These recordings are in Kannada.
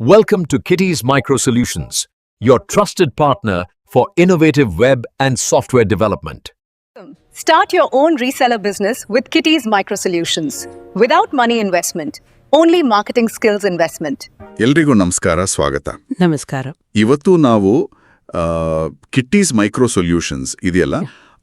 Welcome to Kitty's Micro Solutions, your trusted partner for innovative web and software development. Start your own reseller business with Kitty's Micro Solutions. Without money investment, only marketing skills investment. ಎಲ್ರಿಗೂ ನಮಸ್ಕಾರ ಸ್ವಾಗತ ನಮಸ್ಕಾರ ಇವತ್ತು ನಾವು ಕಿಟ್ಟೀಸ್ ಮೈಕ್ರೋ ಸೊಲ್ಯೂಷನ್ಸ್ ಇದೆಯಲ್ಲ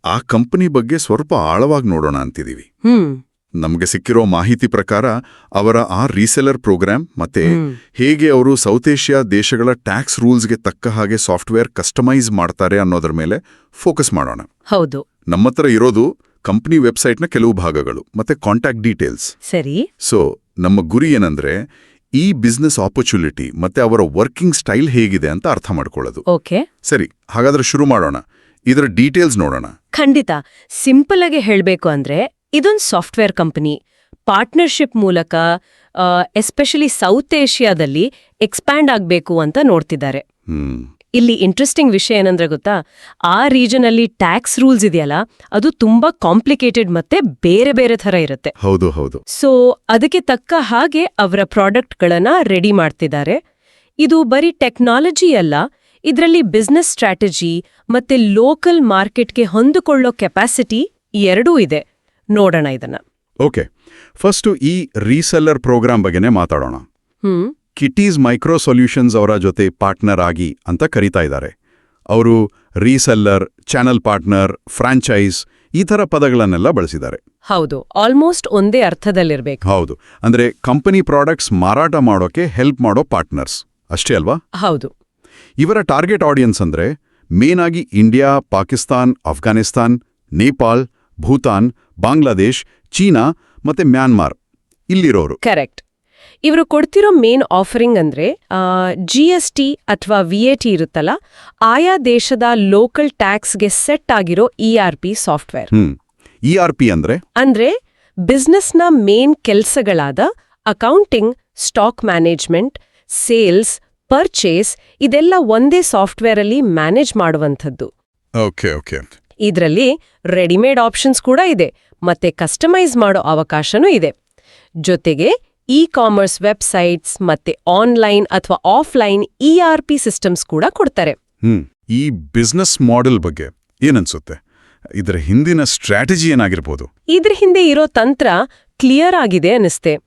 ಆ ಕಂಪನಿ ಬಗ್ಗೆ ಸ್ವಲ್ಪ ಆಳವಾಗಿ ನೋಡೋಣ ಅಂತಿದ್ದೀವಿ ಹ್ಮ್ ನಮಗೆ ಸಿಕ್ಕಿರೋ ಮಾಹಿತಿ ಪ್ರಕಾರ ಅವರ ಆ ರೀಸೆಲರ್ ಪ್ರೋಗ್ರಾಂ ಮತ್ತೆ ಹೇಗೆ ಅವರು ಸೌತ್ ಏಷ್ಯಾ ದೇಶಗಳ ಟ್ಯಾಕ್ಸ್ ರೂಲ್ಸ್ಗೆ ತಕ್ಕ ಹಾಗೆ ಸಾಫ್ಟ್ವೇರ್ ಕಸ್ಟಮೈಸ್ ಮಾಡ್ತಾರೆ ಅನ್ನೋದ್ರ ಮೇಲೆ ಫೋಕಸ್ ಮಾಡೋಣ. ಹೌದು. ನಮ್ಮತ್ರ ಇರೋದು ಕಂಪನಿ ವೆಬ್ಸೈಟ್ನ ಕೆಲವು ಭಾಗಗಳು ಮತ್ತೆ ಕಾಂಟ್ಯಾಕ್ಟ್ ಡೀಟೇಲ್ಸ್. ಸರಿ. ಸೊ ನಮ್ಮ ಗುರಿ ಏನಂದ್ರೆ ಈ ಬಿಸ್ನೆಸ್ ಆಪರ್ಚುನಿಟಿ ಮತ್ತೆ ಅವರ ವರ್ಕಿಂಗ್ ಸ್ಟೈಲ್ ಹೇಗಿದೆ ಅಂತ ಅರ್ಥ ಮಾಡ್ಕೊಳ್ಳೋದು. ಓಕೆ. ಸರಿ ಹಾಗಾದ್ರೆ ಶುರು ಮಾಡೋಣ. ಇದರ ಡೀಟೇಲ್ಸ್ ನೋಡೋಣ. ಖಂಡಿತ. ಸಿಂಪಲ್ ಆಗಿ ಹೇಳಬೇಕು ಅಂದ್ರೆ ಇದೊಂದು ಸಾಫ್ಟ್ವೇರ್ ಕಂಪನಿ. ಪಾರ್ಟ್ನರ್ಶಿಪ್ ಮೂಲಕ ಎಸ್ಪೆಷಲಿ ಸೌತ್ ಏಷ್ಯಾದಲ್ಲಿ ಎಕ್ಸ್ಪ್ಯಾಂಡ್ ಆಗಬೇಕು ಅಂತ ನೋಡ್ತಿದ್ದಾರೆ. ಇಲ್ಲಿ ಇಂಟ್ರೆಸ್ಟಿಂಗ್ ವಿಷಯ ಏನಂದ್ರೆ ಗೊತ್ತಾ? ಆ ರೀಜನ್ ಅಲ್ಲಿ ಟ್ಯಾಕ್ಸ್ ರೂಲ್ಸ್ ಇದೆಯಲ್ಲ ಅದು ತುಂಬಾ ಕಾಂಪ್ಲಿಕೇಟೆಡ್ ಮತ್ತೆ ಬೇರೆ ಬೇರೆ ಥರ ಇರುತ್ತೆ. ಹೌದು ಹೌದು. ಸೊ ಅದಕ್ಕೆ ತಕ್ಕ ಹಾಗೆ ಅವರ ಪ್ರಾಡಕ್ಟ್ಗಳನ್ನ ರೆಡಿ ಮಾಡ್ತಿದ್ದಾರೆ. ಇದು ಬರೀ ಟೆಕ್ನಾಲಜಿ ಅಲ್ಲ ಇದರಲ್ಲಿ ಬಿಸ್ನೆಸ್ ಸ್ಟ್ರಾಟಜಿ ಮತ್ತೆ ಲೋಕಲ್ ಮಾರ್ಕೆಟ್ಗೆ ಹೊಂದಿಕೊಳ್ಳೋ ಕೆಪಾಸಿಟಿ ಎರಡೂ ಇದೆ. ನೋಡೋಣ ಇದನ್ನ. ಓಕೆ. ಫಸ್ಟು ಈ ರೀಸೆಲ್ಲರ್ ಪ್ರೋಗ್ರಾಮ್ ಬಗ್ಗೆನೇ ಮಾತಾಡೋಣ. ಕಿಟೀಸ್ ಮೈಕ್ರೋ ಸೊಲ್ಯೂಷನ್ಸ್ ಅವರ ಜೊತೆ ಪಾರ್ಟ್ನರ್ ಆಗಿ ಅಂತ ಕರೀತಾ ಇದ್ದಾರೆ. ಅವರು ರೀಸೆಲ್ಲರ್ ಚಾನಲ್ ಪಾರ್ಟ್ನರ್ ಫ್ರಾಂಚೈಸ್ ಈ ಥರ ಪದಗಳನ್ನೆಲ್ಲ ಬಳಸಿದ್ದಾರೆ. ಹೌದು. ಆಲ್ಮೋಸ್ಟ್ ಒಂದೇ ಅರ್ಥದಲ್ಲಿರ್ಬೇಕು. ಹೌದು. ಅಂದ್ರೆ ಕಂಪನಿ ಪ್ರಾಡಕ್ಟ್ಸ್ ಮಾರಾಟ ಮಾಡೋಕೆ ಹೆಲ್ಪ್ ಮಾಡೋ ಪಾರ್ಟ್ನರ್ಸ್. ಅಷ್ಟೇ ಅಲ್ವಾ? ಹೌದು. ಇವರ ಟಾರ್ಗೆಟ್ ಆಡಿಯನ್ಸ್ ಅಂದ್ರೆ ಮೇನ್ ಆಗಿ ಇಂಡಿಯಾ ಪಾಕಿಸ್ತಾನ್ ಅಫ್ಘಾನಿಸ್ತಾನ್ ನೇಪಾಳ್ ಭೂತಾನ್ ಬಾಂಗ್ಲಾದೇಶ್ ಚೀನಾ ಮತ್ತೆ ಮ್ಯಾನ್ಮಾರ್ ಇಲ್ಲಿರೋರು. ಕರೆಕ್ಟ್. ಇವರು ಕೊಡ್ತಿರೋ ಮೇನ್ ಆಫರಿಂಗ್ ಅಂದ್ರೆ ಜಿ ಎಸ್ ಟಿ ಅಥವಾ ವಿ ಎ ಟಿ ಇರುತ್ತಲ್ಲ ಆಯಾ ದೇಶದ ಲೋಕಲ್ ಟ್ಯಾಕ್ಸ್ಗೆ ಸೆಟ್ ಆಗಿರೋ E R P software. E R P ಅಂದ್ರೆ? ಅಂದ್ರೆ ಬಿಸ್ನೆಸ್ನ main ಕೆಲಸಗಳಾದ accounting stock management sales purchase ಇದೆಲ್ಲ ಒಂದೇ ಸಾಫ್ಟ್ವೇರ್ ಅಲ್ಲಿ ಮ್ಯಾನೇಜ್ ಮಾಡುವಂಥದ್ದು. Okay okay. ಇದರಲ್ಲಿ ರೆಡಿಮೇಡ್ ಆಪ್ಷನ್ಸ್ ಕೂಡ ಇದೆ. ಮತ್ತೆ ಕಸ್ಟಮೈಸ್ ಮಾಡೋ ಅವಕಾಶನೂ ಇದೆ. ಜೊತೆಗೆ ಇ ಕಾಮರ್ಸ್ ವೆಬ್ಸೈಟ್ಸ್ ಮತ್ತೆ ಆನ್ಲೈನ್ ಅಥವಾ offline E R P systems ಕೂಡ ಕೊಡ್ತಾರೆ. ಈ ಬಿಸ್ನೆಸ್ ಮಾಡೆಲ್ ಬಗ್ಗೆ ಏನನ್ಸುತ್ತೆ? ಇದರ ಹಿಂದಿನ ಸ್ಟ್ರಾಟಜಿ ಏನಾಗಿರ್ಬೋದು? ಇದ್ರ ಹಿಂದೆ ಇರೋ ತಂತ್ರ ಕ್ಲಿಯರ್ ಆಗಿದೆ ಅನಿಸ್ತೆ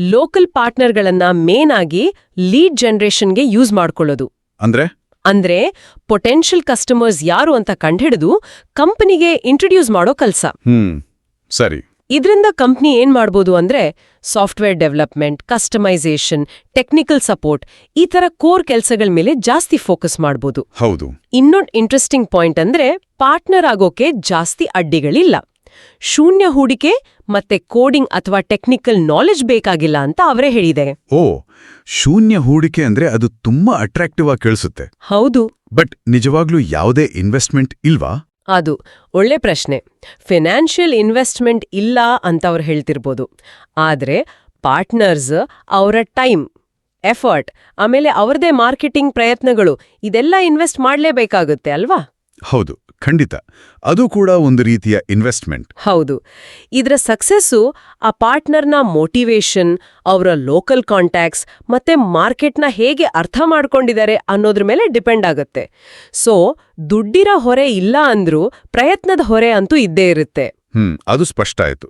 ಲೋಕಲ್ ಪಾರ್ಟ್ನರ್ಗಳನ್ನ ಮೇನ್ ಆಗಿ ಲೀಡ್ ಜನರೇಷನ್ಗೆ ಯೂಸ್ ಮಾಡ್ಕೊಳ್ಳೋದು. ಅಂದ್ರೆ? ಅಂದ್ರೆ ಪೊಟೆನ್ಷಿಯಲ್ ಕಸ್ಟಮರ್ಸ್ ಯಾರು ಅಂತ ಕಂಡುಹಿಡಿದು ಕಂಪನಿಗೆ ಇಂಟ್ರೊಡ್ಯೂಸ್ ಮಾಡೋ ಕೆಲಸ. ಹ್ಮ್. ಸರಿ. ಇದರಿಂದ ಕಂಪ್ನಿ ಏನ್ ಮಾಡ್ಬೋದು ಅಂದ್ರೆ software development customisation technical support ಈ ತರ ಕೋರ್ ಕೆಲಸಗಳ ಮೇಲೆ ಜಾಸ್ತಿ ಫೋಕಸ್ ಮಾಡ್ಬೋದು. ಹೌದು. ಇನ್ನೊಂದು ಇಂಟ್ರೆಸ್ಟಿಂಗ್ ಪಾಯಿಂಟ್ ಅಂದ್ರೆ ಪಾರ್ಟ್ನರ್ ಆಗೋಕೆ ಜಾಸ್ತಿ ಅಡ್ಡಿಗಳಿಲ್ಲ. ಶೂನ್ಯ ಹೂಡಿಕೆ ಮತ್ತೆ ಕೋಡಿಂಗ್ ಅಥವಾ ಟೆಕ್ನಿಕಲ್ ನಾಲೆಜ್ ಬೇಕಾಗಿಲ್ಲ ಅಂತ ಅವರೇ ಹೇಳಿದೆ. ಓ ಶೂನ್ಯ ಹೂಡಿಕೆ ಅಂದ್ರೆ ಅದು ತುಂಬಾ ಅಟ್ರಾಕ್ಟಿವ್ ಆಗಿ ಕೇಳಿಸುತ್ತೆ. ಹೌದು. ಬಟ್ ನಿಜವಾಗ್ಲೂ ಯಾವುದೇ ಇನ್ವೆಸ್ಟ್ಮೆಂಟ್ ಇಲ್ವಾ? ಅದು ಒಳ್ಳೆ ಪ್ರಶ್ನೆ. ಫಿನಾನ್ಷಿಯಲ್ ಇನ್ವೆಸ್ಟ್ಮೆಂಟ್ ಇಲ್ಲ ಅಂತ ಅವ್ರು ಹೇಳ್ತಿರ್ಬೋದು. ಆದ್ರೆ ಪಾರ್ಟ್ನರ್ಸ್ ಅವರ ಟೈಮ್, ಎಫರ್ಟ್, ಆಮೇಲೆ ಅವ್ರದೇ ಮಾರ್ಕೆಟಿಂಗ್ ಪ್ರಯತ್ನಗಳು, ಇದೆಲ್ಲ ಇನ್ವೆಸ್ಟ್ ಮಾಡಲೇಬೇಕಾಗುತ್ತೆ ಅಲ್ವಾ? ಹೌದು ಖಂಡಿತ. ಅದು ಕೂಡ ಒಂದು ರೀತಿಯ ಇನ್ವೆಸ್ಟ್ಮೆಂಟ್ ಹೌದು. ಇದರ ಸಕ್ಸಸ್ಸು ಆ ಪಾರ್ಟ್ನರ್ನ ಮೋಟಿವೇಶನ್ ಅವರ ಲೋಕಲ್ ಕಾಂಟ್ಯಾಕ್ಟ್ಸ್ ಮತ್ತೆ ಮಾರ್ಕೆಟ್ನ ಹೇಗೆ ಅರ್ಥ ಮಾಡ್ಕೊಂಡಿದ್ದಾರೆ ಅನ್ನೋದ್ರ ಮೇಲೆ ಡಿಪೆಂಡ್ ಆಗುತ್ತೆ. ಸೊ ದುಡ್ಡಿರ ಹೊರೆ ಇಲ್ಲ ಅಂದ್ರೂ ಪ್ರಯತ್ನದ ಹೊರೆ ಅಂತೂ ಇದ್ದೇ ಇರುತ್ತೆ. ಹ್ಮ್ ಅದು ಸ್ಪಷ್ಟ ಆಯ್ತು.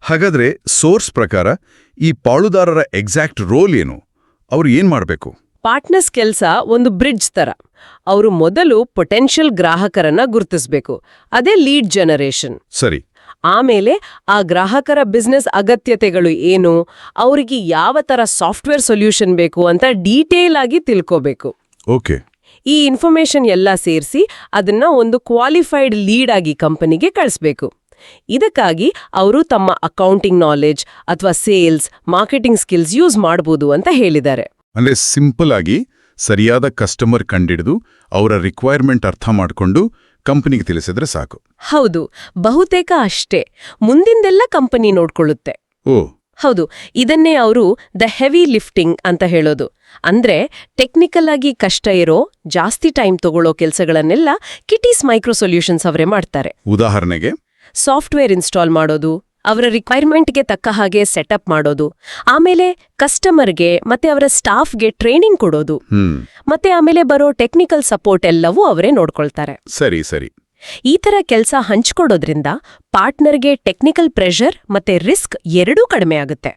ಹಾಗಾದ್ರೆ ಸೋರ್ಸ್ ಪ್ರಕಾರ ಈ ಪಾಳುದಾರರ ಎಕ್ಸಾಕ್ಟ್ ರೋಲ್ ಏನು? ಅವ್ರು ಏನ್ ಮಾಡ್ಬೇಕು? ಪಾರ್ಟ್ನರ್ಸ್ ಕೆಲಸ ಒಂದು ಬ್ರಿಡ್ಜ್ ತರ. ಅವರು ಮೊದಲು ಪೊಟೆನ್ಷಿಯಲ್ ಗ್ರಾಹಕರನ್ನ ಗುರುತಿಸಬೇಕು. ಅದೇ ಲೀಡ್ ಜನರೇಷನ್. ಸರಿ. ಆಮೇಲೆ ಆ ಗ್ರಾಹಕರ ಬಿಸ್ನೆಸ್ ಅಗತ್ಯತೆಗಳು ಏನು ಅವರಿಗೆ ಯಾವ ತರ ಸಾಫ್ಟ್ವೇರ್ ಸೊಲ್ಯೂಷನ್ ಬೇಕು ಅಂತ ಡೀಟೇಲ್ ಆಗಿ ತಿಳ್ಕೋಬೇಕು. ಓಕೆ. ಈ ಇನ್ಫಾರ್ಮೇಶನ್ ಎಲ್ಲ ಸೇರಿಸಿ ಅದನ್ನ ಒಂದು ಕ್ವಾಲಿಫೈಡ್ ಲೀಡ್ ಆಗಿ ಕಂಪನಿಗೆ ಕಳಿಸ್ಬೇಕು. ಇದಕ್ಕಾಗಿ ಅವರು ತಮ್ಮ ಅಕೌಂಟಿಂಗ್ ನಾಲೆಜ್ ಅಥವಾ ಸೇಲ್ಸ್ ಮಾರ್ಕೆಟಿಂಗ್ ಸ್ಕಿಲ್ಸ್ ಯೂಸ್ ಮಾಡ್ಬೋದು ಅಂತ ಹೇಳಿದ್ದಾರೆ. ಅಂದ್ರೆ ಸಿಂಪಲ್ ಆಗಿ ಸರಿಯಾದ ಕಸ್ಟಮರ್ ಕಂಡಿಡಿದು ಅವರ ರಿಕ್ವೈರ್ಮೆಂಟ್ ಅರ್ಥ ಮಾಡ್ಕೊಂಡು ಕಂಪನಿಗೆ ತಿಳಿಸಿದ್ರೆ ಸಾಕು. ಹೌದು ಬಹುತೇಕ ಅಷ್ಟೇ. ಮುಂದಿಂದೆಲ್ಲ ಕಂಪನಿ ನೋಡ್ಕೊಳ್ಳುತ್ತೆ. ಓ. ಹೌದು ಇದನ್ನೇ ಅವರು ದ ಹೆವಿ ಲಿಫ್ಟಿಂಗ್ ಅಂತ ಹೇಳೋದು. ಅಂದ್ರೆ ಟೆಕ್ನಿಕಲ್ ಆಗಿ ಕಷ್ಟ ಇರೋ ಜಾಸ್ತಿ ಟೈಮ್ ತಗೊಳ್ಳೋ ಕೆಲಸಗಳನ್ನೆಲ್ಲ ಕಿಟೀಸ್ ಮೈಕ್ರೋ ಸೊಲ್ಯೂಷನ್ಸ್ ಅವರೇ ಮಾಡ್ತಾರೆ. ಉದಾಹರಣೆಗೆ ಸಾಫ್ಟ್ವೇರ್ ಇನ್ಸ್ಟಾಲ್ ಮಾಡೋದು ಅವರ ರಿಕ್ವೈರ್ಮೆಂಟ್ಗೆ ತಕ್ಕ ಹಾಗೆ ಸೆಟಪ್ ಮಾಡೋದು ಆಮೇಲೆ ಕಸ್ಟಮರ್ಗೆ ಮತ್ತೆ ಅವರ ಸ್ಟಾಫ್ಗೆ ಟ್ರೈನಿಂಗ್ ಕೊಡೋದು ಮತ್ತೆ ಆಮೇಲೆ ಬರೋ ಟೆಕ್ನಿಕಲ್ ಸಪೋರ್ಟ್ ಎಲ್ಲವೂ ಅವರೇ ನೋಡ್ಕೊಳ್ತಾರೆ. ಸರಿ ಸರಿ. ಈ ತರ ಕೆಲಸ ಹಂಚ್ಕೊಡೋದ್ರಿಂದ ಪಾರ್ಟ್ನರ್ಗೆ ಟೆಕ್ನಿಕಲ್ ಪ್ರೆಷರ್ ಮತ್ತೆ ರಿಸ್ಕ್ ಎರಡೂ ಕಡಿಮೆ ಆಗುತ್ತೆ.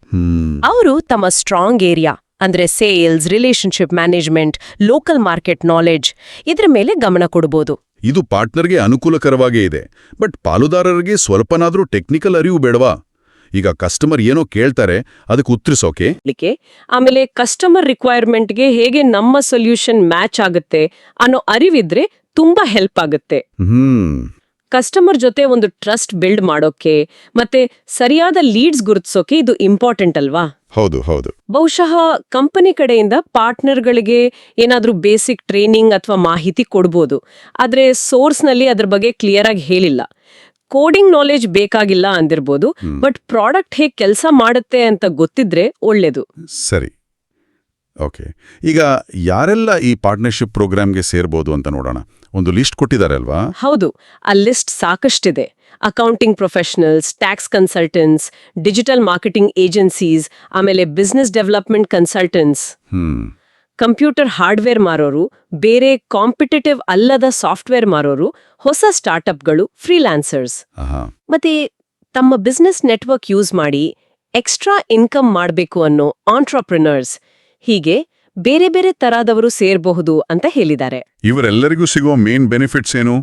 ಅವರು ತಮ್ಮ ಸ್ಟ್ರಾಂಗ್ ಏರಿಯಾ ಅಂದ್ರೆ sales relationship management local market knowledge ಇದರ ಮೇಲೆ ಗಮನ ಕೊಡ್ಬೋದು. ಇದು ಪಾರ್ಟ್ನರ್ಗೆ ಅನುಕೂಲಕರವಾಗೇ ಇದೆ. ಬಟ್ ಪಾಲುದಾರರಿಗೆ ಸ್ವಲ್ಪನಾದರೂ ಟೆಕ್ನಿಕಲ್ ಅರಿವು ಬೇಡವಾ? ಈಗ ಕಸ್ಟಮರ್ ಏನೋ ಕೇಳ್ತಾರೆ ಅದಕ್ಕೆ ಉತ್ತರಿಸೋಕೆ? ಆಮೇಲೆ ಕಸ್ಟಮರ್ ರಿಕ್ವೈರ್ಮೆಂಟ್ಗೆ ಹೇಗೆ ನಮ್ಮ ಸೊಲ್ಯೂಷನ್ ಮ್ಯಾಚ್ ಆಗುತ್ತೆ ಅನ್ನೋ ಅರಿವಿದ್ರೆ ತುಂಬಾ ಹೆಲ್ಪ್ ಆಗುತ್ತೆ. ಹ್ಮ್. ಕಸ್ಟಮರ್ ಜೊತೆ ಒಂದು ಟ್ರಸ್ಟ್ ಬಿಲ್ಡ್ ಮಾಡೋಕೆ ಮತ್ತೆ ಸರಿಯಾದ ಲೀಡ್ಸ್ ಗುರುತಿಸೋಕೆ ಇದು ಇಂಪಾರ್ಟೆಂಟ್ ಅಲ್ವಾ? ಹೌದು ಹೌದು. ಬಹುಶಃ ಕಂಪನಿ ಕಡೆಯಿಂದ ಪಾರ್ಟ್ನರ್ಗಳಿಗೆ ಏನಾದರೂ ಬೇಸಿಕ್ ಟ್ರೈನಿಂಗ್ ಅಥವಾ ಮಾಹಿತಿ ಕೊಡ್ಬೋದು. ಆದ್ರೆ ಸೋರ್ಸ್ನಲ್ಲಿ ಅದ್ರ ಬಗ್ಗೆ ಕ್ಲಿಯರ್ ಆಗಿ ಹೇಳಿಲ್ಲ. ಕೋಡಿಂಗ್ ನಾಲೆಜ್ ಬೇಕಾಗಿಲ್ಲ ಅಂದಿರ್ಬೋದು. ಬಟ್ ಪ್ರಾಡಕ್ಟ್ ಹೇಗೆ ಕೆಲಸ ಮಾಡುತ್ತೆ ಅಂತ ಗೊತ್ತಿದ್ರೆ ಒಳ್ಳೇದು. ಸರಿ. ಓಕೆ. ಈಗ ಯಾರೆಲ್ಲ ಈ ಪಾರ್ಟ್ನರ್ಶಿಪ್ ಪ್ರೋಗ್ರಾಮ್ಗೆ ಸೇರ್ಬೋದು ಅಂತ ನೋಡೋಣ. ಒಂದು ಲಿಸ್ಟ್ ಕೊಟ್ಟಿದ್ದಾರೆ ಅಲ್ವಾ? ಹೌದು. ಆ ಲಿಸ್ಟ್ ಸಾಕಷ್ಟಿದೆ. Accounting professionals tax consultants digital marketing agencies ಆಮೇಲೆ business development consultants computer hardware ಮಾರೋರು ಬೇರೆ ಕಾಂಪಿಟೇಟಿವ್ ಅಲ್ಲದ ಸಾಫ್ಟ್ವೇರ್ ಮಾರೋರು ಹೊಸ ಸ್ಟಾರ್ಟ್ಅಪ್ಗಳು ಫ್ರೀಲ್ಯಾನ್ಸರ್ಸ್ ಮತ್ತೆ ತಮ್ಮ ಬಿಸ್ನೆಸ್ ನೆಟ್ವರ್ಕ್ ಯೂಸ್ ಮಾಡಿ ಎಕ್ಸ್ಟ್ರಾ ಇನ್ಕಮ್ ಮಾಡಬೇಕು ಅನ್ನೋ ಆಂಟ್ರಪ್ರಿನರ್ಸ್ ಹೀಗೆ ಬೇರೆ ಬೇರೆ ತರದವರು ಸೇರಬಹುದು ಅಂತ ಹೇಳಿದ್ದಾರೆ. ಇವರೆಲ್ಲರಿಗೂ ಸಿಗೋ ಮೇನ್ ಬೆನಿಫಿಟ್ಸ್ ಏನು?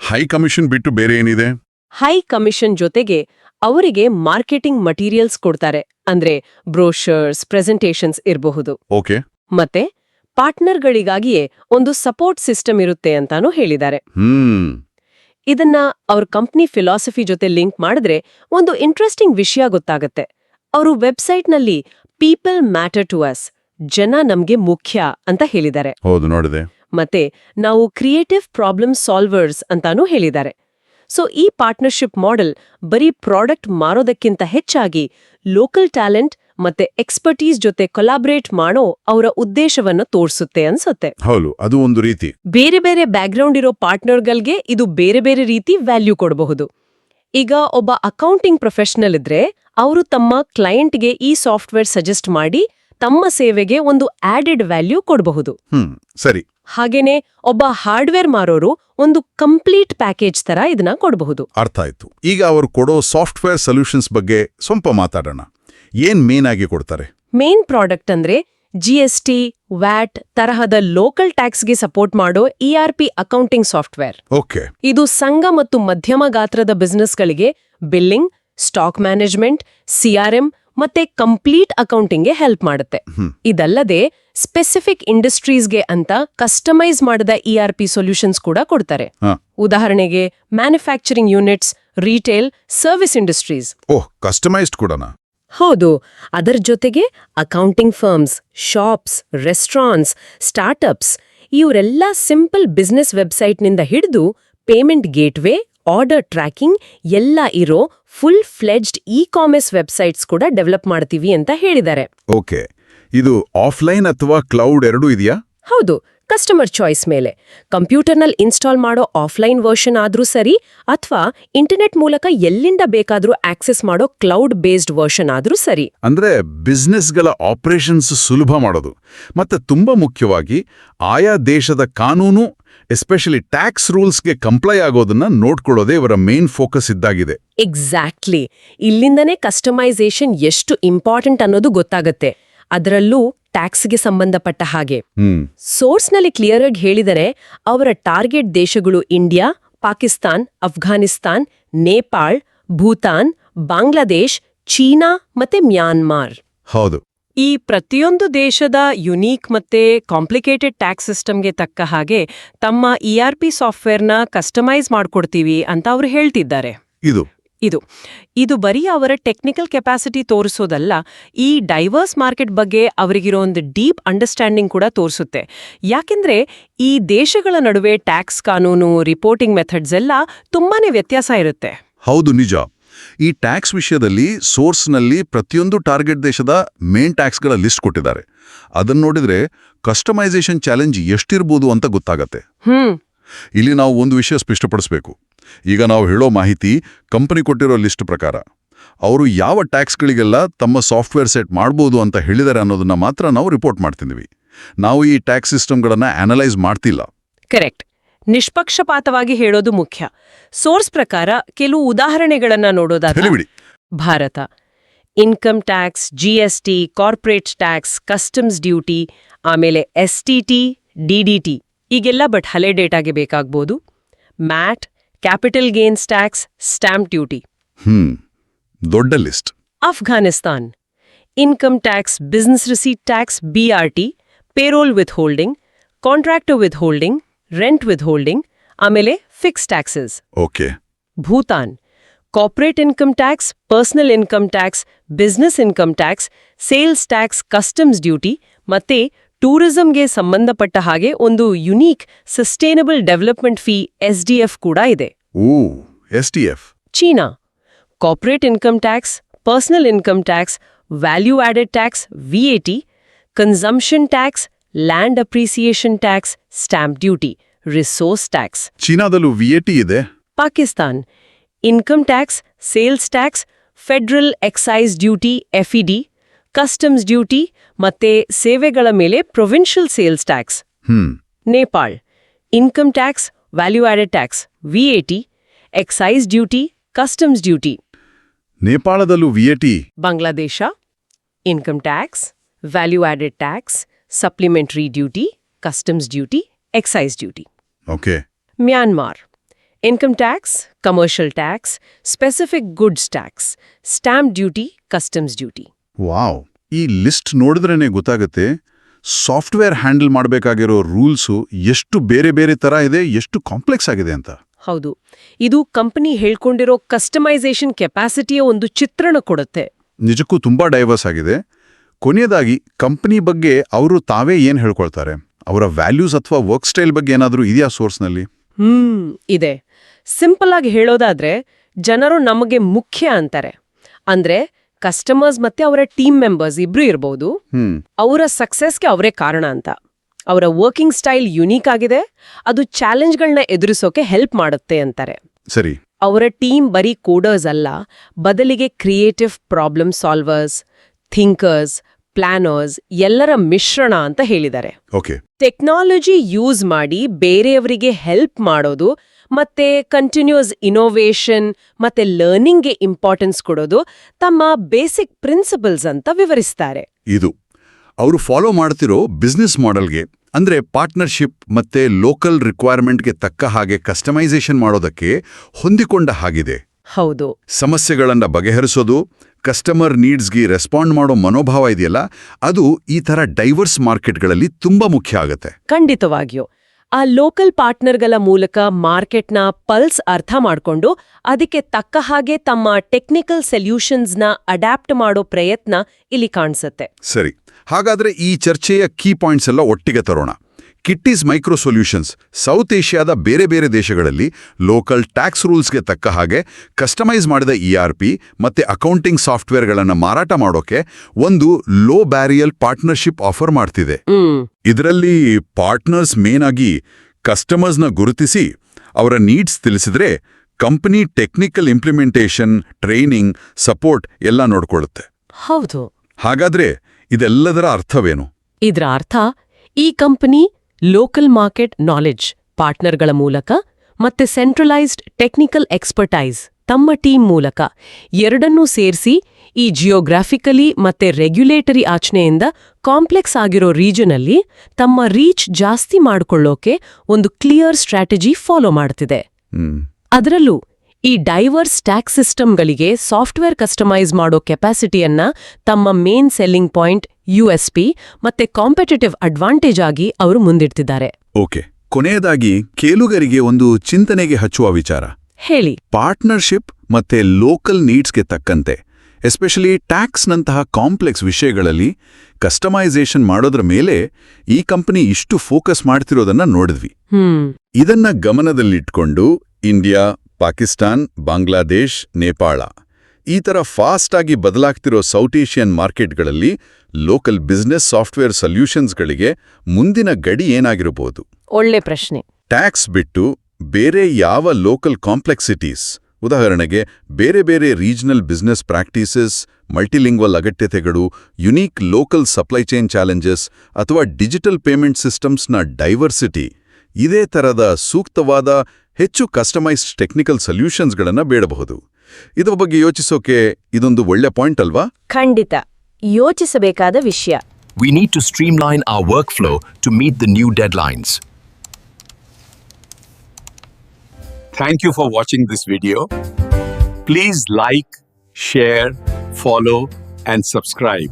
ಹೈ ಕಮಿಷನ್ ಬಿಟ್ಟು ಬೇರೆ ಏನಿದೆ? ಹೈ ಕಮಿಷನ್ ಜೊತೆಗೆ ಅವರಿಗೆ ಮಾರ್ಕೆಟಿಂಗ್ ಮಟೀರಿಯಲ್ಸ್ ಕೊಡ್ತಾರೆ. ಅಂದ್ರೆ ಬ್ರೋಷರ್ಸ್ ಪ್ರೆಸೆಂಟೇಷನ್ಸ್ ಇರಬಹುದು. ಓಕೆ. ಮತ್ತೆ ಪಾರ್ಟ್ನರ್ಗಳಿಗಾಗಿಯೇ ಒಂದು ಸಪೋರ್ಟ್ ಸಿಸ್ಟಮ್ ಇರುತ್ತೆ ಅಂತಾನೂ ಹೇಳಿದ್ದಾರೆ. ಹ್ಮ್. ಇದನ್ನ ಅವ್ರ ಕಂಪ್ನಿ ಫಿಲಾಸಫಿ ಜೊತೆ ಲಿಂಕ್ ಮಾಡಿದ್ರೆ ಒಂದು ಇಂಟ್ರೆಸ್ಟಿಂಗ್ ವಿಷಯ ಗೊತ್ತಾಗತ್ತೆ. ಅವರು ವೆಬ್ಸೈಟ್ನಲ್ಲಿ ಪೀಪಲ್ ಮ್ಯಾಟರ್ ಟು ಅಸ್ ಜನ ನಮ್ಗೆ ಮುಖ್ಯ ಅಂತ ಹೇಳಿದ್ದಾರೆ. ಹೌದು ನೋಡಿದೆ. ಮತ್ತೆ ನಾವು ಕ್ರಿಯೇಟಿವ್ ಪ್ರಾಬ್ಲಮ್ ಸಾಲ್ವರ್ಸ್ ಅಂತಾನೂ ಹೇಳಿದ್ದಾರೆ. ಸೊ ಈ ಪಾರ್ಟ್ನರ್ಶಿಪ್ ಮಾಡೆಲ್ ಬರೀ ಪ್ರಾಡಕ್ಟ್ ಮಾರೋದಕ್ಕಿಂತ ಹೆಚ್ಚಾಗಿ ಲೋಕಲ್ ಟ್ಯಾಲೆಂಟ್ ಮತ್ತೆ ಎಕ್ಸ್ಪರ್ಟೀಸ್ ಜೊತೆ ಕೊಲಾಬರೇಟ್ ಮಾಡೋ ಅವರ ಉದ್ದೇಶವನ್ನು ತೋರಿಸುತ್ತೆ ಅನ್ಸುತ್ತೆ. ಹೌದು ಅದು ಒಂದು ರೀತಿ. ಬೇರೆ ಬೇರೆ ಬ್ಯಾಕ್ಗ್ರೌಂಡ್ ಇರೋ ಪಾರ್ಟ್ನರ್ಗಳಿಗೆ ಇದು ಬೇರೆ ಬೇರೆ ರೀತಿ ವ್ಯಾಲ್ಯೂ ಕೊಡಬಹುದು. ಈಗ ಒಬ್ಬ ಅಕೌಂಟಿಂಗ್ ಪ್ರೊಫೆಷನಲ್ ಇದ್ರೆ ಅವರು ತಮ್ಮ ಕ್ಲೈಂಟ್ಗೆ ಈ ಸಾಫ್ಟ್ವೇರ್ ಸಜೆಸ್ಟ್ ಮಾಡಿ ತಮ್ಮ ಸೇವೆಗೆ ಒಂದು ಆಡೆಡ್ ವ್ಯಾಲ್ಯೂ ಕೊಡಬಹುದು. ಹ್ಮ್ ಸರಿ. ಹಾಗೇನೆ ಒಬ್ಬ ಹಾರ್ಡ್ವೇರ್ ಮಾರೋರು ಒಂದು ಕಂಪ್ಲೀಟ್ ಪ್ಯಾಕೇಜ್ ತರ ಇದನ್ನ ಕೊಡಬಹುದು. ಅರ್ಥ ಆಯ್ತು. ಈಗ ಅವರು ಕೊಡೋ ಸಾಫ್ಟ್ವೇರ್ ಸೊಲ್ಯೂಷನ್ಸ್ ಬಗ್ಗೆ ಸ್ವಲ್ಪ ಮಾತಾಡೋಣ. ಏನ್ ಮೇನ್ ಆಗಿ ಕೊಡ್ತಾರೆ? ಮೇನ್ ಪ್ರಾಡಕ್ಟ್ ಅಂದ್ರೆ ಜಿಎಸ್ಟಿ ವ್ಯಾಟ್ ತರಹದ ಲೋಕಲ್ ಟ್ಯಾಕ್ಸ್ಗೆ ಸಪೋರ್ಟ್ ಮಾಡೋ ಇಆರ್ಪಿ ಅಕೌಂಟಿಂಗ್ ಸಾಫ್ಟ್ವೇರ್ ಓಕೆ ಇದು ಸಂಘ ಮತ್ತು ಮಧ್ಯಮ ಗಾತ್ರದ ಬಿಸ್ನೆಸ್ಗಳಿಗೆ ಬಿಲ್ಲಿಂಗ್ ಸ್ಟಾಕ್ ಮ್ಯಾನೇಜ್ಮೆಂಟ್ ಸಿಆರ್ಎಂ ಮತ್ತೆ ಕಂಪ್ಲೀಟ್ ಅಕೌಂಟಿಂಗ್ಗೆ ಹೆಲ್ಪ್ ಮಾಡುತ್ತೆ. ಇದಲ್ಲದೆ ಸ್ಪೆಸಿಫಿಕ್ ಇಂಡಸ್ಟ್ರೀಸ್ಗೆ ಅಂತ ಕಸ್ಟಮೈಸ್ ಮಾಡಿದ ಇಆರ್ಪಿ ಸೊಲ್ಯೂಷನ್ಸ್ ಕೂಡ ಕೊಡ್ತಾರೆ. ಉದಾಹರಣೆಗೆ manufacturing units retail service industries. Oh customised ಕೂಡನಾ? ಹೌದು. ಅದರ ಜೊತೆಗೆ accounting firms shops restaurants startups ಇವರೆಲ್ಲ ಸಿಂಪಲ್ ಬಿಸ್ನೆಸ್ ವೆಬ್ಸೈಟ್ನಿಂದ ಹಿಡಿದು ಪೇಮೆಂಟ್ ಗೇಟ್ವೇ ಆರ್ಡರ್ ಟ್ರ್ಯಾಕಿಂಗ್ ಎಲ್ಲ ಇರೋ full fledged e commerce websites ಕೂಡ ಡೆವಲಪ್ ಮಾಡ್ತೀವಿ ಅಂತ ಹೇಳಿದ್ದಾರೆ. ಓಕೆ. ಇದು ಆಫ್ಲೈನ್ ಅಥವಾ ಕ್ಲೌಡ್ ಎರಡೂ ಇದೆಯಾ? ಹೌದು ಕಸ್ಟಮರ್ ಚಾಯ್ಸ್ ಮೇಲೆ. ಕಂಪ್ಯೂಟರ್ನಲ್ಲಿ ಇನ್ಸ್ಟಾಲ್ ಮಾಡೋ ಆಫ್ಲೈನ್ ವರ್ಷನ್ ಆದ್ರೂ ಸರಿ ಅಥವಾ ಇಂಟರ್ನೆಟ್ ಮೂಲಕ ಎಲ್ಲಿಂದ ಬೇಕಾದರೂ ಆಕ್ಸೆಸ್ ಮಾಡೋ ಕ್ಲೌಡ್ ಬೇಸ್ಡ್ ವರ್ಷನ್ ಆದ್ರೂ ಸರಿ. ಅಂದ್ರೆ ಬಿಸ್ನೆಸ್ಗಳ ಆಪರೇಷನ್ಸ್ ಸುಲಭ ಮಾಡೋದು. ಮತ್ತೆ ತುಂಬಾ ಮುಖ್ಯವಾಗಿ ಆಯಾ ದೇಶದ ಕಾನೂನು ಎಸ್ಪೆಷಲಿ ಟ್ಯಾಕ್ಸ್ ರೂಲ್ಸ್ಗೆ ಕಂಪ್ಲೈ ಆಗೋದನ್ನ ನೋಡ್ಕೊಳ್ಳೋದೇ ಇವರ ಮೇನ್ ಫೋಕಸ್ ಇದ್ದಾಗಿದೆ. ಎಕ್ಸಾಕ್ಟ್ಲಿ ಇಲ್ಲಿಂದನೇ ಕಸ್ಟಮೈಸೇಷನ್ ಎಷ್ಟು ಇಂಪಾರ್ಟೆಂಟ್ ಅನ್ನೋದು ಗೊತ್ತಾಗತ್ತೆ. ಅದರಲ್ಲೂ ಟ್ಯಾಕ್ಸ್ಗೆ ಸಂಬಂಧಪಟ್ಟ ಹಾಗೆ. ಸೋರ್ಸ್ ಸೋರ್ಸ್ನಲ್ಲಿ ಕ್ಲಿಯರ್ ಆಗಿ ಹೇಳಿದರೆ ಅವರ ಟಾರ್ಗೆಟ್ ದೇಶಗಳು ಇಂಡಿಯಾ ಪಾಕಿಸ್ತಾನ್ ಅಫ್ಘಾನಿಸ್ತಾನ್ ನೇಪಾಳ್ ಭೂತಾನ್ ಬಾಂಗ್ಲಾದೇಶ್ ಚೀನಾ ಮತ್ತೆ ಮ್ಯಾನ್ಮಾರ್ ಹೌದು. ಈ ಪ್ರತಿಯೊಂದು ದೇಶದ ಯುನೀಕ್ ಮತ್ತೆ ಕಾಂಪ್ಲಿಕೇಟೆಡ್ ಟ್ಯಾಕ್ಸ್ ಸಿಸ್ಟಮ್ಗೆ ತಕ್ಕ ಹಾಗೆ ತಮ್ಮ ಇ ಆರ್ ಪಿ ಸಾಫ್ಟ್ವೇರ್ನ ಕಸ್ಟಮೈಸ್ ಮಾಡ್ಕೊಡ್ತೀವಿ ಅಂತ ಅವರು ಹೇಳ್ತಿದ್ದಾರೆ. ಇದು. ಇದು. ಇದು ಬರೀ ಅವರ ಟೆಕ್ನಿಕಲ್ ಕೆಪಾಸಿಟಿ ತೋರಿಸೋದಲ್ಲ ಈ ಡೈವರ್ಸ್ ಮಾರ್ಕೆಟ್ ಬಗ್ಗೆ ಅವರಿಗಿರೋ ಒಂದು ಡೀಪ್ ಅಂಡರ್ಸ್ಟ್ಯಾಂಡಿಂಗ್ ಕೂಡ ತೋರಿಸುತ್ತೆ. ಯಾಕೆಂದ್ರೆ ಈ ದೇಶಗಳ ನಡುವೆ ಟ್ಯಾಕ್ಸ್ ಕಾನೂನು ರಿಪೋರ್ಟಿಂಗ್ ಮೆಥಡ್ಸ್ ಎಲ್ಲ ತುಂಬಾನೇ ವ್ಯತ್ಯಾಸ ಇರುತ್ತೆ. ಹೌದು ನಿಜ. ಈ ಟ್ಯಾಕ್ಸ್ ವಿಷಯದಲ್ಲಿ ಸೋರ್ಸ್ನಲ್ಲಿ ಪ್ರತಿಯೊಂದು ಟಾರ್ಗೆಟ್ ದೇಶದ ಮೇನ್ ಟ್ಯಾಕ್ಸ್ಗಳ ಲಿಸ್ಟ್ ಕೊಟ್ಟಿದ್ದಾರೆ. ಅದನ್ನ ನೋಡಿದ್ರೆ ಕಸ್ಟಮೈಸೇಷನ್ ಚಾಲೆಂಜ್ ಎಷ್ಟಿರ್ಬೋದು ಅಂತ ಗೊತ್ತಾಗತ್ತೆ. ಇಲ್ಲಿ ನಾವು ಒಂದು ವಿಷಯ ಸ್ಪಷ್ಟಪಡಿಸಬೇಕು. ಈಗ ನಾವು ಹೇಳೋ ಮಾಹಿತಿ ಕಂಪನಿ ಕೊಟ್ಟಿರೋ ಲಿಸ್ಟ್ ಪ್ರಕಾರ. ಅವರು ಯಾವ ಟ್ಯಾಕ್ಸ್ಗಳಿಗೆಲ್ಲ ತಮ್ಮ ಸಾಫ್ಟ್ವೇರ್ ಸೆಟ್ ಮಾಡ್ಬೋದು ಅಂತ ಹೇಳಿದ್ದಾರೆ ಅನ್ನೋದನ್ನ ಮಾತ್ರ ನಾವು ರಿಪೋರ್ಟ್ ಮಾಡ್ತಿದ್ವಿ ನಾವು ಈ ಟ್ಯಾಕ್ಸ್ ಸಿಸ್ಟಮ್ಗಳನ್ನು ಅನಲೈಸ್ ಮಾಡ್ತಿಲ್ಲ. ಕರೆಕ್ಟ್ ನಿಷ್ಪಕ್ಷಪಾತವಾಗಿ ಹೇಳೋದು ಮುಖ್ಯ. ಸೋರ್ಸ್ ಪ್ರಕಾರ ಕೆಲವು ಉದಾಹರಣೆಗಳನ್ನ ನೋಡೋದಾದ್ರೆ Bharat. Income tax GST corporate tax customs duty ಆಮೇಲೆ ಎಸ್ ಟಿ ಎಸ್ಟಿಟಿ ಡಿಡಿಟಿ ಈಗೆಲ್ಲ ಬಟ್ ಹಳೆ ಡೇಟಾಗೆ ಬೇಕಾಗ್ಬೋದು. MAT capital gains tax stamp duty. ದೊಡ್ಡ list. Afghanistan. Income tax business receipt tax BRT payroll withholding contractor withholding rent withholding ಆಮೇಲೆ fix taxes okay Bhutan corporate income tax personal income tax business income tax sales tax customs duty ಮತ್ತೆ ಟೂರಿಸಂಗೆ ಸಂಬಂಧಪಟ್ಟ ಹಾಗೆ ಒಂದು unique sustainable development fee SDF ಕೂಡ ಇದೆ. O S T F China corporate income tax personal income tax value added tax VAT consumption tax land appreciation tax stamp duty resource tax ಚೀನಾದಲ್ಲೂ V A T ಇದೆ. Pakistan income tax sales tax federal excise duty FED customs duty ಮತ್ತೆ ಸೇವೆಗಳ ಮೇಲೆ provincial sales tax hmm. Nepal income tax value added tax VAT excise duty customs duty ನೇಪಾಳದಲ್ಲೂ V A T Bangladesh income tax value added tax supplementary duty customs duty excise duty okay Myanmar income tax commercial tax specific goods tax stamp duty customs duty wow ಈ ಲಿಸ್ಟ್ ನೋಡಿದ್ರೇನೆ ಗೊತ್ತಾಗುತ್ತೆ ಸಾಫ್ಟ್ವೇರ್ ಹ್ಯಾಂಡಲ್ ಮಾಡಬೇಕಾಗಿರೋ ರೂಲ್ಸು ಎಷ್ಟು ಬೇರೆ ಬೇರೆ ಥರ ಇದೆ ಎಷ್ಟು ಕಾಂಪ್ಲೆಕ್ಸ್ ಆಗಿದೆ ಅಂತ. ಹೌದು. ಇದು ಕಂಪನಿ ಹೇಳ್ಕೊಂಡಿರೋ ಕಸ್ಟಮೈಸೇಷನ್ ಕೆಪಾಸಿಟಿಯ ಒಂದು ಚಿತ್ರಣ ಕೊಡುತ್ತೆ. ನಿಜಕ್ಕೂ ತುಂಬಾ ಡೈವರ್ಸ್ ಆಗಿದೆ. ಕೊನೆಯದಾಗಿ ಕಂಪನಿ ಬಗ್ಗೆ ಅವರು ತಾವೇ ಏನು ಹೇಳ್ಕೊಳ್ತಾರೆ? ಅವರ ವ್ಯಾಲ್ಯೂಸ್ ಅಥವಾ ವರ್ಕ್ ಸ್ಟೈಲ್ ಬಗ್ಗೆ ಏನಾದರೂ ಇದೆಯಾ ಸೋರ್ಸ್ನಲ್ಲಿ ಹ್ಮ್ ಇದೆ. ಸಿಂಪಲ್ ಆಗಿ ಹೇಳೋದಾದ್ರೆ ಜನರು ನಮಗೆ ಮುಖ್ಯ ಅಂತಾರೆ. ಅಂದ್ರೆ ಕಸ್ಟಮರ್ಸ್ ಮತ್ತೆ ಅವರ ಟೀಮ್ ಮೆಂಬರ್ಸ್ ಇಬ್ರು ಇರ್ಬೋದು. ಹ್ಮ್. ಅವರ ಸಕ್ಸಸ್ಗೆ ಅವರೇ ಕಾರಣ ಅಂತ. ಅವರ ವರ್ಕಿಂಗ್ ಸ್ಟೈಲ್ ಯುನೀಕ್ ಆಗಿದೆ. ಅದು ಚಾಲೆಂಜ್ಗಳನ್ನ ಎದುರಿಸೋಕೆ ಹೆಲ್ಪ್ ಮಾಡುತ್ತೆ ಅಂತಾರೆ. ಸರಿ. ಅವರ ಟೀಮ್ ಬರೀ ಕೋಡರ್ಸ್ ಅಲ್ಲ ಬದಲಿಗೆ creative problem solvers thinkers planners ಎಲ್ಲರ ಮಿಶ್ರಣ ಅಂತ ಹೇಳಿದ್ದಾರೆ. ಓಕೆ ಟೆಕ್ನಾಲಜಿ ಯೂಸ್ ಮಾಡಿ ಬೇರೆಯವರಿಗೆ ಹೆಲ್ಪ್ ಮಾಡೋದು ಮತ್ತೆ ಕಂಟಿನ್ಯೂಸ್ ಇನೋವೇಷನ್ ಮತ್ತೆ ಲರ್ನಿಂಗ್ಗೆ ಇಂಪಾರ್ಟೆನ್ಸ್ ಕೊಡೋದು ತಮ್ಮ ಬೇಸಿಕ್ ಪ್ರಿನ್ಸಿಪಲ್ಸ್ ಅಂತ ವಿವರಿಸ್ತಾರೆ. ಇದು ಅವರು ಫಾಲೋ ಮಾಡ್ತಿರೋ ಬಿಸ್ನೆಸ್ ಮಾಡೆಲ್ಗೆ ಅಂದ್ರೆ ಪಾರ್ಟ್ನರ್ಶಿಪ್ ಮತ್ತೆ ಲೋಕಲ್ ರಿಕ್ವೈರ್ಮೆಂಟ್ಗೆ ತಕ್ಕ ಹಾಗೆ ಕಸ್ಟಮೈಸೇಷನ್ ಮಾಡೋದಕ್ಕೆ ಹೊಂದಿಕೊಂಡ ಹಾಗಿದೆ. ಹೌದು. ಸಮಸ್ಯೆಗಳನ್ನ ಬಗೆಹರಿಸೋದು ಕಸ್ಟಮರ್ ನೀಡ್ಸ್ಗೆ ರೆಸ್ಪಾಂಡ್ ಮಾಡೋ ಮನೋಭಾವ ಇದೆಯಲ್ಲ ಅದು ಈ ಥರ ಡೈವರ್ಸ್ ಮಾರ್ಕೆಟ್ಗಳಲ್ಲಿ ತುಂಬಾ ಮುಖ್ಯ ಆಗುತ್ತೆ. ಖಂಡಿತವಾಗಿಯೂ. ಆ ಲೋಕಲ್ ಪಾರ್ಟ್ನರ್ಗಳ ಮೂಲಕ ಮಾರ್ಕೆಟ್ನ ಪಲ್ಸ್ ಅರ್ಥ ಮಾಡಿಕೊಂಡು ಅದಕ್ಕೆ ತಕ್ಕ ಹಾಗೆ ತಮ್ಮ ಟೆಕ್ನಿಕಲ್ ಸೊಲ್ಯೂಷನ್ಸ್ನ ಅಡ್ಯಾಪ್ಟ್ ಮಾಡೋ ಪ್ರಯತ್ನ ಇಲ್ಲಿ ಕಾಣಿಸುತ್ತೆ. ಸರಿ. ಹಾಗಾದ್ರೆ ಈ ಚರ್ಚೆಯ ಕೀ ಪಾಯಿಂಟ್ಸ್ ಎಲ್ಲ ಒಟ್ಟಿಗೆ ತರೋಣ. ಕಿಟ್ಟೀಸ್ ಮೈಕ್ರೋ ಸೊಲ್ಯೂಷನ್ಸ್ ಸೌತ್ ಏಷ್ಯಾದ ಬೇರೆ ಬೇರೆ ದೇಶಗಳಲ್ಲಿ ಲೋಕಲ್ ಟ್ಯಾಕ್ಸ್ ರೂಲ್ಸ್ಗೆ ತಕ್ಕ ಹಾಗೆ ಕಸ್ಟಮೈಸ್ ಮಾಡಿದ ಇ ಆರ್ ಪಿ ಮತ್ತೆ ಅಕೌಂಟಿಂಗ್ ಸಾಫ್ಟ್ವೇರ್ಗಳನ್ನು ಮಾರಾಟ ಮಾಡೋಕೆ ಒಂದು ಲೋ ಬ್ಯಾರಿಯಲ್ ಪಾರ್ಟ್ನರ್ಶಿಪ್ ಆಫರ್ ಮಾಡ್ತಿದೆ. ಇದರಲ್ಲಿ ಪಾರ್ಟ್ನರ್ಸ್ ಮೇನ್ ಆಗಿ ಕಸ್ಟಮರ್ಸ್ನ ಗುರುತಿಸಿ ಅವರ needs ತಿಳಿಸಿದ್ರೆ company technical implementation training support ಎಲ್ಲ ನೋಡ್ಕೊಳ್ಳುತ್ತೆ. ಹೌದು. ಹಾಗಾದ್ರೆ ಇದೆಲ್ಲದರ ಅರ್ಥವೇನು? ಇದರ ಅರ್ಥ ಈ ಕಂಪನಿ ಲೋಕಲ್ ಮಾರ್ಕೆಟ್ ನಾಲೆಡ್ಜ್ ಪಾರ್ಟ್ನರ್ಗಳ ಮೂಲಕ ಮತ್ತೆ ಸೆಂಟ್ರಲೈಸ್ಡ್ ಟೆಕ್ನಿಕಲ್ ಎಕ್ಸ್ಪರ್ಟೈಸ್ ತಮ್ಮ ಟೀಮ್ ಮೂಲಕ ಎರಡನ್ನೂ ಸೇರಿಸಿ ಈ ಜಿಯೋಗ್ರಾಫಿಕಲಿ ಮತ್ತೆ ರೆಗ್ಯುಲೇಟರಿ ಆಚನೆಯಿಂದ ಕಾಂಪ್ಲೆಕ್ಸ್ ಆಗಿರೋ ರೀಜನಲ್ಲಿ ತಮ್ಮ ರೀಚ್ ಜಾಸ್ತಿ ಮಾಡ್ಕೊಳ್ಳೋಕೆ ಒಂದು ಕ್ಲಿಯರ್ ಸ್ಟ್ರಾಟಜಿ ಫಾಲೋ ಮಾಡ್ತಿದೆ. ಅದರಲ್ಲೂ ಈ ಡೈವರ್ಸ್ ಟ್ಯಾಕ್ಸ್ ಸಿಸ್ಟಮ್ಗಳಿಗೆ ಸಾಫ್ಟ್ವೇರ್ ಕಸ್ಟಮೈಸ್ ಮಾಡೋ ಕೆಪಾಸಿಟಿಯನ್ನ ತಮ್ಮ ಮೇನ್ ಸೆಲ್ಲಿಂಗ್ ಪಾಯಿಂಟ್ ಯುಎಸ್ಪಿ ಮತ್ತೆ ಕಾಂಪಿಟೇಟಿವ್ ಅಡ್ವಾಂಟೇಜ್ ಆಗಿ ಅವರು ಮುಂದಿಡ್ತಿದ್ದಾರೆ. ಓಕೆ ಕೊನೆಯದಾಗಿ ಕೇಳುಗರಿಗೆ ಒಂದು ಚಿಂತನೆಗೆ ಹಚ್ಚುವ ವಿಚಾರ. ಹೇಳಿ. ಪಾರ್ಟ್ನರ್ಶಿಪ್ ಮತ್ತೆ ಲೋಕಲ್ ನೀಡ್ಸ್ಗೆ ತಕ್ಕಂತೆ ಎಸ್ಪೆಷಲಿ ಟ್ಯಾಕ್ಸ್ನಂತಹ ಕಾಂಪ್ಲೆಕ್ಸ್ ವಿಷಯಗಳಲ್ಲಿ ಕಸ್ಟಮೈಸೇಷನ್ ಮಾಡೋದ್ರ ಮೇಲೆ ಈ ಕಂಪನಿ ಇಷ್ಟು ಫೋಕಸ್ ಮಾಡ್ತಿರೋದನ್ನ ನೋಡಿದ್ವಿ. ಇದನ್ನ ಗಮನದಲ್ಲಿಟ್ಕೊಂಡು ಇಂಡಿಯಾ ಪಾಕಿಸ್ತಾನ್ ಬಾಂಗ್ಲಾದೇಶ್ ನೇಪಾಳ ಈ ಥರ ಫಾಸ್ಟ್ ಆಗಿ ಬದಲಾಗ್ತಿರೋ ಸೌತ್ ಏಷಿಯನ್ ಮಾರ್ಕೆಟ್ಗಳಲ್ಲಿ ಲೋಕಲ್ ಬಿಸ್ನೆಸ್ ಸಾಫ್ಟ್ವೇರ್ ಸೊಲ್ಯೂಷನ್ಸ್ಗಳಿಗೆ ಮುಂದಿನ ಗಡಿ ಏನಾಗಿರಬಹುದು? ಒಳ್ಳೆ ಪ್ರಶ್ನೆ. ಟ್ಯಾಕ್ಸ್ ಬಿಟ್ಟು ಬೇರೆ ಯಾವ ಲೋಕಲ್ ಕಾಂಪ್ಲೆಕ್ಸಿಟೀಸ್? ಉದಾಹರಣೆಗೆ ಬೇರೆ ಬೇರೆ ರೀಜನಲ್ ಬಿಸ್ನೆಸ್ ಪ್ರಾಕ್ಟೀಸಸ್ ಮಲ್ಟಿಲಿಂಗ್ವಲ್ ಅಗತ್ಯತೆಗಳು unique local supply chain challenges ಅಥವಾ ಡಿಜಿಟಲ್ ಪೇಮೆಂಟ್ ಸಿಸ್ಟಮ್ಸ್ನ ಡೈವರ್ಸಿಟಿ ಇದೇ ತರದ ಸೂಕ್ತವಾದ ಹೆಚ್ಚು ಕಸ್ಟಮೈಸ್ಡ್ ಟೆಕ್ನಿಕಲ್ ಸೊಲ್ಯೂಷನ್ಸ್ಗಳನ್ನು ಬೇಡಬಹುದು. ಇದರ ಬಗ್ಗೆ ಯೋಚಿಸೋಕೆ ಇದೊಂದು ಒಳ್ಳೆ ಪಾಯಿಂಟ್ ಅಲ್ವಾ? ಖಂಡಿತ. ಯೋಚಿಸಬೇಕಾದ ವಿಷಯ We need to streamline our workflow to meet the new deadlines. Thank you for watching this video. Please like, share, follow, and subscribe.